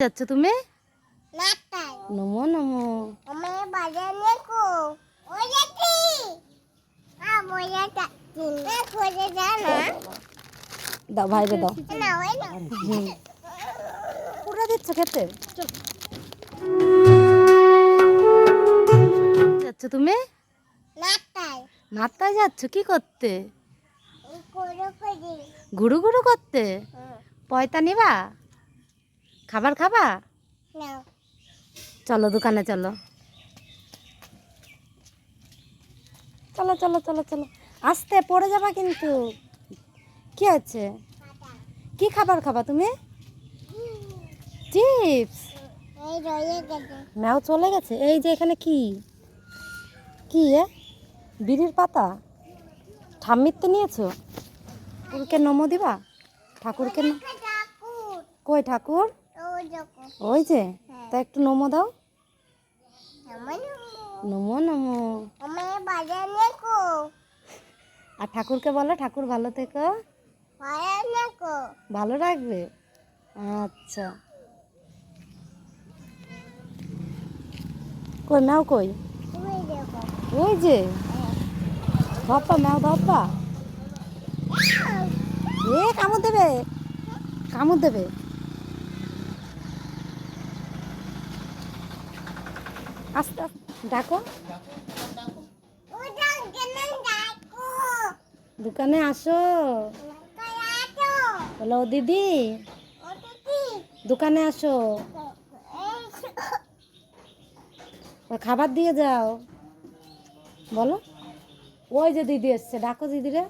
যাচ্ছ তুমি? নমো নমো। দাও ভাইরে দাও না ওই পুরো দিচ্ছ খেতে? যাচ্ছ তুমি? নাত্তায় যাচ্ছ? কি করতে? করো করি। ঘুরু ঘুরু করতে? পয়তা নিবা? খাবার খাবা? চলো দোকানে চলো। চলো চলো চলো চলো। আসতে পড়ে যাবা কিন্তু। কি আছে কি খাবার খাবা তুমি? চিপস। ম্যাও চলে গেছে। এই যে এখানে কি? কি এ? বিড়ির পাতা? ঠাম্মিতে নিয়েছো? ঠাকুরকে নমো দিবা? ঠাকুরকে কই ঠাকুর? ওই যে তা একটু নমো দাও। নমো নমো। আর ঠাকুরকে বলো ঠাকুর ভালো থেকো। ভালো রাখবে? আচ্ছা। কই ম্যাও কই? ওই যে ধপ্পা ম্যাও ধপ্পা এ কামড় দেবে? কামড় দেবে? আস্তে আস্তে ডাকো। দোকানে আসো। বলো দিদি। দোকানে আসো। খাবার দিয়ে যাও। বলো। ওই যে দিদি এসছে ডাকো দিদিরে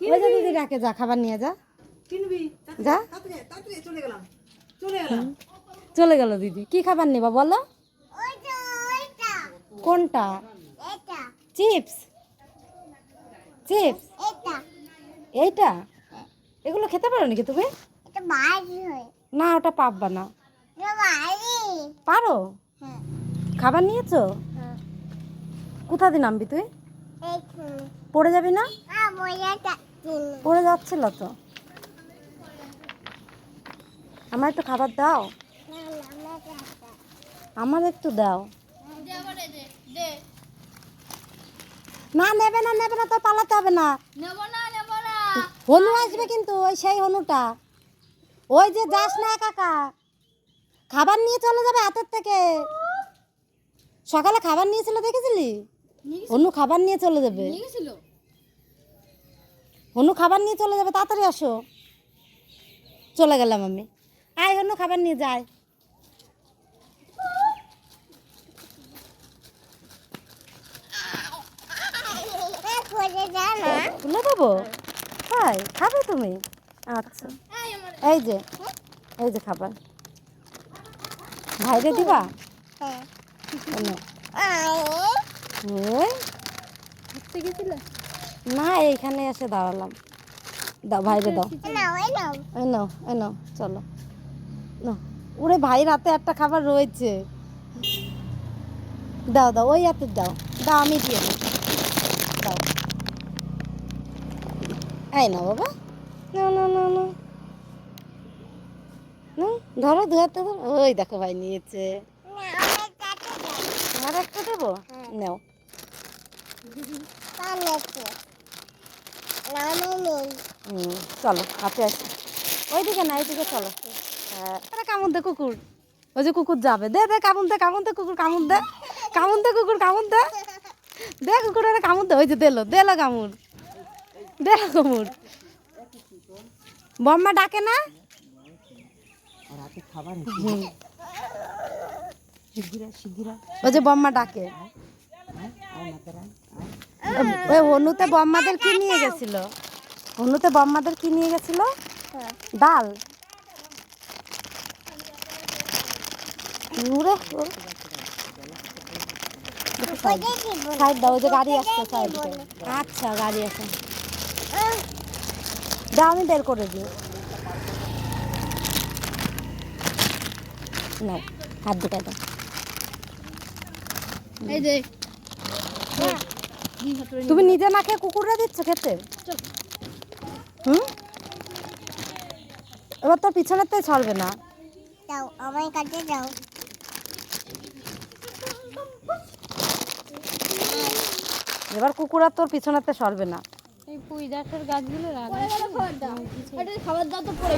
ওই যে দিদি ডাকে যা খাবার নিয়ে যা। যা। চলে গেল দিদি। কি খাবার নেবা বলো? কোনটা? চিপস? চিপস? এইটা? এগুলো খেতে পারো নাকি তুমি? না ওটা পাববা না। পারো? হ্যাঁ। খাবার নিয়েছো? হ্যাঁ। কোথা দিয়ে নামবি তুই? পড়ে যাবি না? পড়ে যাচ্ছিল তো। আমার একটু খাবার দাও। আমার একটু দাও। না নেবে না নেবে না তো পালাতে হবে না। হনু আসবে কিন্তু ওই সেই হনুটা। ওই যে যাস না কাকা খাবার নিয়ে চলে যাবে হাতের থেকে। সকালে খাবার নিয়েছিল দেখেছিলি? হনু খাবার নিয়ে চলে যাবে। হনু খাবার নিয়ে চলে যাবে তাড়াতাড়ি আসো। চলে গেলাম আমি। আয় হনু খাবার নিয়ে যায় খোঁজে যা না তুলে দেবো? খাবে তুমি? আচ্ছা। এই যে এই যে খাবার। ভাইরে দিবা? হ্যাঁ। না, এইখানে এসে দাঁড়ালাম। দাও, ভাইরে দাও। না এই নাও এই নাও, চলো। নাও। ওরে ভাই, রাতে একটা খাবার রয়েছে। দাও দাও, ওই হাতে দাও। দাও, আমি দিয়ে দাও। এই না বাবা। না না না না। না, ধরো দু হাতে ধরো। ওই দেখো ভাই নিয়েছে। আর একটা দেবো? নাও। চলো হাতে আসি। ওইদিকে না এইদিকে চলো। হ্যাঁ। কামুন দে কুকুর। ওই যে কুকুর যাবে। দে দে কামুন দে কামুন দে কুকুর কামুন দে। কামুন দে কুকুর কামুন দে। দে কুকুর কামুন দে। ওই যে দেলো দেলো কামুর দেলো কামুর বম্মা ডাকে না? হুম। ওই যে বম্মা ডাকে। ওই হনুতে বম্মাদের কি নিয়ে গেছিল? হনুতে বম্মাদের কি নিয়ে গেছিল? ডাল। সাইড দাও যে গাড়ি আসছে সাইড। আচ্ছা গাড়ি আছে দাও আমি বের করে দিই। নাও হাত দুটা দাও। এই যে। তুমি নিজে না খেয়ে কুকুররা দিচ্ছ খেতে? হুম? এবার তোর পিছনেতে ছড়বে না। দাও আমার কাছে দাও এবার কুকুর আর তোর পিছনেতে সরবে না। এই পুঁই ডাকের গাছগুলো রাখা খাবার দাও। পড়ে